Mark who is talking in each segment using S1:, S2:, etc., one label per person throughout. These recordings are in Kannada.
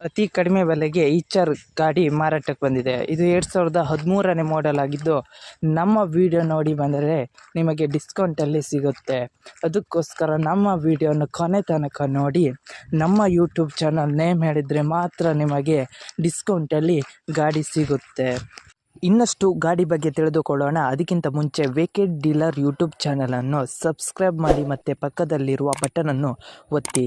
S1: ಅತಿ ಕಡಿಮೆ ಬೆಲೆಗೆ ಈಚರ್ ಗಾಡಿ ಮಾರಾಟಕ್ಕೆ ಬಂದಿದೆ. ಇದು ಎರಡು ಸಾವಿರದ ಹದಿಮೂರನೇ ಮಾಡೆಲ್ ಆಗಿದ್ದು, ನಮ್ಮ ವಿಡಿಯೋ ನೋಡಿ ಬಂದರೆ ನಿಮಗೆ ಡಿಸ್ಕೌಂಟಲ್ಲಿ ಸಿಗುತ್ತೆ. ಅದಕ್ಕೋಸ್ಕರ ನಮ್ಮ ವಿಡಿಯೋನ ಕೊನೆ ತನಕ ನೋಡಿ, ನಮ್ಮ ಯೂಟ್ಯೂಬ್ ಚಾನಲ್ ನೇಮ್ ಹೇಳಿದರೆ ಮಾತ್ರ ನಿಮಗೆ ಡಿಸ್ಕೌಂಟಲ್ಲಿ ಗಾಡಿ ಸಿಗುತ್ತೆ. ಇನ್ನಷ್ಟು ಗಾಡಿ ಬಗ್ಗೆ ತಿಳಿದುಕೊಳ್ಳೋಣ. ಅದಕ್ಕಿಂತ ಮುಂಚೆ ವೇಕೆಡ್ ಡೀಲರ್ ಯೂಟ್ಯೂಬ್ ಚಾನಲನ್ನು ಸಬ್ಸ್ಕ್ರೈಬ್ ಮಾಡಿ ಮತ್ತು ಪಕ್ಕದಲ್ಲಿರುವ ಬಟನನ್ನು ಒತ್ತಿ.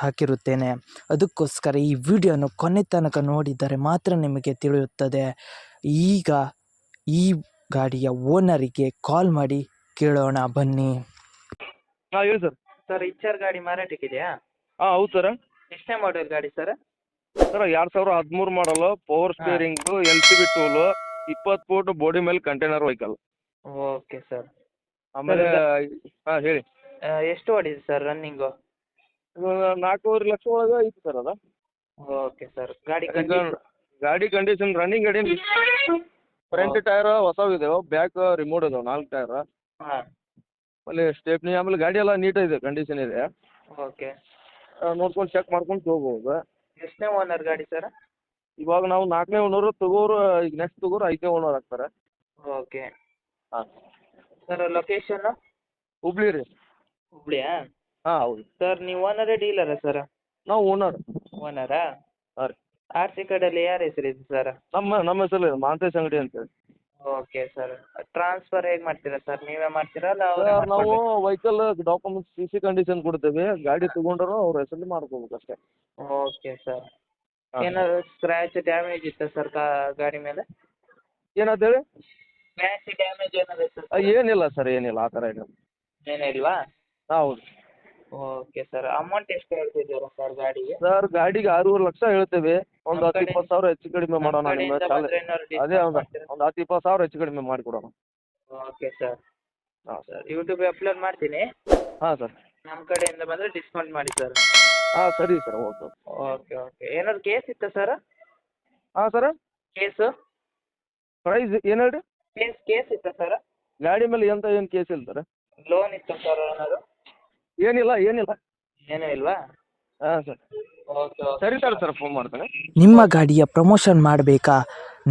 S1: ಹಾಕಿರುತ್ತೇನೆ. ಅದಕ್ಕೋಸ್ಕರ ಈ ವಿಡಿಯೋನ ಕೊನೆ ತನಕ ನೋಡಿದರೆ ಮಾತ್ರ ನಿಮಗೆ ತಿಳಿಯುತ್ತದೆ. ಈಗ ಈ ಗಾಡಿಯ ಓನರಿಗೆ ಕಾಲ್ ಮಾಡಿ ಕೇಳೋಣ ಬನ್ನಿ.
S2: ಹಾಂ ಹೇಳಿ ಸರ್.
S1: ಸರ್ ಇಚ್ಚರ್ ಗಾಡಿ ಮಾರಾಟಕ್ಕಿದೆಯಾ?
S2: ಹಾಂ ಹೌದು ಸರ್.
S1: ಎಷ್ಟನೇ ಮಾಡೆಲ್ ಗಾಡಿ ಸರ್?
S2: ಸರ್ ಎರಡು ಸಾವಿರ ಹದಿಮೂರು ಮಾಡಲು power. Steering L C B tool ಇಪ್ಪತ್ತು ಫೂಟ್ ಬಾಡಿ ಮೇಲೆ ಕಂಟೈನರ್ ವೆಹಿಕಲ್
S1: ಓಕೆ ಸರ್.
S2: ಆಮೇಲೆ ಹಾಂ ಹೇಳಿ.
S1: ಎಷ್ಟು ಓಡಿದೆ ಸರ್ ರನ್ನಿಂಗು
S2: ನಾಲ್ಕೂವರೆ ಲಕ್ಷ ಒಳಗೆ ಐತಿ ಸರ್ ಅದು.
S1: ಓಕೆ ಸರ್ ಗಾಡಿ
S2: ಈಗ ಗಾಡಿ ಕಂಡೀಷನ್ ರನ್ನಿಂಗ್ ಗಾಡಿ ಫ್ರಂಟ್ ಟೈರ್ ಹೊಸವಿದೆ ಬ್ಯಾಕ್ ರಿಮೋಟ್ ಇದಾವೆ ನಾಲ್ಕು ಟೈರ್
S1: ಹಾಂ.
S2: ಆಮೇಲೆ ಸ್ಟೇಪ್ನಿ ಆಮೇಲೆ ಗಾಡಿ ಎಲ್ಲ ಇದೆ ಕಂಡೀಷನ್ ಇದೆ.
S1: ಓಕೆ.
S2: ನೋಡ್ಕೊಂಡು ಚೆಕ್ ಮಾಡ್ಕೊಂಡು ತೊಗೋಬೋದು.
S1: ಎಷ್ಟನೇ ಓನರ್ ಗಾಡಿ ಸರ್?
S2: ಇವಾಗ ನಾವು ನಾಲ್ಕನೇ ಓನರು ತಗೋರು ಈಗ ನೆಕ್ಸ್ಟ್ ತಗೋರು ಐದನೇ ಓನರ್ ಆಗ್ತಾರೆ.
S1: ಓಕೆ.
S2: ಹಾಂ.
S1: ಸರ್ ಲೊಕೇಶನ್
S2: ಹುಬ್ಳಿ ರೀ.
S1: ಹುಬ್ಳಿಯಾ?
S2: ಹಾಂ ಹೌದು.
S1: ಸರ್ ನೀವು ಓನರೇ ಡೀಲರಾ ಸರ್
S2: ನಾವು ಓನರ್
S1: ಓನರಾ
S2: ಹಾಂ ರೀ.
S1: ಆರ್ ಸಿ ಕಾರ್ಡಲ್ಲಿ ಯಾರ ಹೆಸರಿದೆ ಸರ್
S2: ನಮ್ಮ ನಮ್ಮ ಹೆಸರು ಮಾಂತೇಶ್ ಅಂಗಡಿ ಅಂತೇಳಿ
S1: ಓಕೆ ಸರ್ ಟ್ರಾನ್ಸ್ಫರ್ ಹೇಗೆ ಮಾಡ್ತೀರಾ ಸರ್ ನೀವೇ ಮಾಡ್ತೀರಾ ಅಲ್ಲ ಅವರೇ
S2: ಸರ್, ನಾವು vehicle documents C C condition ಕೊಡ್ತೇವೆ. ಗಾಡಿ ತಗೊಂಡ್ರು ಅವ್ರ ಹೆಸರಲ್ಲಿ ಮಾಡ್ಕೋಬೇಕು ಅಷ್ಟೇ.
S1: ಓಕೆ ಸರ್
S2: ಹಾಂ.
S1: ಏನಾದ್ರು ಸ್ಕ್ರ್ಯಾಚ್ ಡ್ಯಾಮೇಜ್ ಇತ್ತಾ ಸರ್ ಕಾ ಗಾಡಿ ಮೇಲೆ?
S2: ಏನಂತ ಹೇಳಿ?
S1: ಸ್ಕ್ರ್ಯಾಚ್ ಡ್ಯಾಮೇಜ್ ಏನಾದ್ರು ಇತ್ತಾ
S2: ಆ, ಏನಿಲ್ಲ ಸರ್ ಏನಿಲ್ಲ ಆ ಥರ ಏನಿಲ್ಲ. ಏನಿಲ್ವಾ? ಹೌದು.
S1: ಓಕೆ ಸರ್ ಅಮೌಂಟ್ ಎಷ್ಟು ಹೇಳ್ತಿದ್ದೀರಾ ಸರ್ ಗಾಡಿಗೆ?
S2: ಸರ್ ಗಾಡಿಗೆ ಆರೂವರೆ ಲಕ್ಷ ಹೇಳ್ತೇವೆ. ಒಂದು ಹತ್ತು ಇಪ್ಪತ್ತು ಸಾವಿರ ಹೆಚ್ಚು ಕಡಿಮೆ ಮಾಡೋಣ
S1: ನಮ್ಮ
S2: ನಿಮ್ಮ
S1: ಕಡೆಯಿಂದ
S2: ಚಾಲೆ
S1: ಬಂದ್ರೆ ಏನಾದ್ರು
S2: ಅದೇ ಒಂದು
S1: ಮಾಡ್ತೀರಾ?
S2: ಒಂದು ಹತ್ತು ಇಪ್ಪತ್ತು ಸಾವಿರ ಹೆಚ್ಚು ಕಡಿಮೆ ಮಾಡಿಕೊಡೋಣ.
S1: ಓಕೆ ಸರ್
S2: ಹಾಂ
S1: ಸರ್ ಯೂಟ್ಯೂಬ್ ಅಪ್ಲೋಡ್ ಮಾಡ್ತೀನಿ.
S2: ಹಾಂ ಸರ್
S1: ನಮ್ಮ ಕಡೆಯಿಂದ ಬಂದರೆ ಡಿಸ್ಕೌಂಟ್ ಮಾಡಿ ಸರ್
S2: ಹಾಂ ಸರಿ ಸರ್ ಓಕೆ
S1: ಓಕೆ. ಓಕೆ ಏನಾದ್ರು ಕೇಸ್ ಇತ್ತಾ ಸರ್
S2: ಹಾಂ ಸರ್
S1: ಕೇಸು
S2: ಪ್ರೈಸ್ ಏನು
S1: ಕೇಸ್ ಕೇಸ್ ಇತ್ತಾ ಸರ್
S2: ಗಾಡಿ ಮೇಲೆ ಎಂತ ಏನು ಕೇಸ್ ಇಲ್ಲ ಸರ್
S1: ಲೋನ್ ಇತ್ತು ಸರ್ ಏನಾದ್ರು?
S2: ಏನಿಲ್ಲ ಏನಿಲ್ಲ.
S1: ಏನೂ ಇಲ್ವಾ?
S2: ಹಾಂ ಸರ್
S1: ಓಕೆ ಓಕೆ
S2: ಸರಿ ಸರ್ ಸರ್ ಫೋನ್ ಮಾಡ್ತೇನೆ.
S1: ನಿಮ್ಮ ಗಾಡಿಯ ಪ್ರಮೋಷನ್ ಮಾಡಬೇಕಾ?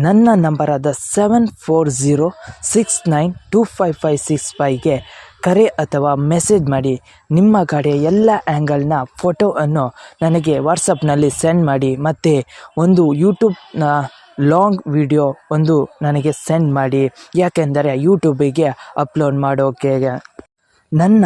S1: ನನ್ನ ನಂಬರಾದ seven four zero six nine two five five six ಫೈವ್ಗೆ ಕರೆ ಅಥವಾ ಮೆಸೇಜ್ ಮಾಡಿ. ನಿಮ್ಮ ಗಾಡಿಯ ಎಲ್ಲ ಆ್ಯಂಗಲ್ನ ಫೋಟೋವನ್ನು ನನಗೆ ವಾಟ್ಸಪ್ನಲ್ಲಿ ಸೆಂಡ್ ಮಾಡಿ. ಮತ್ತು ಒಂದು ಯೂಟ್ಯೂಬ್ನ ಲಾಂಗ್ ವಿಡಿಯೋ ಒಂದು ನನಗೆ ಸೆಂಡ್ ಮಾಡಿ. ಯಾಕೆಂದರೆ ಯೂಟ್ಯೂಬಿಗೆ ಅಪ್ಲೋಡ್ ಮಾಡೋಕೆ ನನ್ನ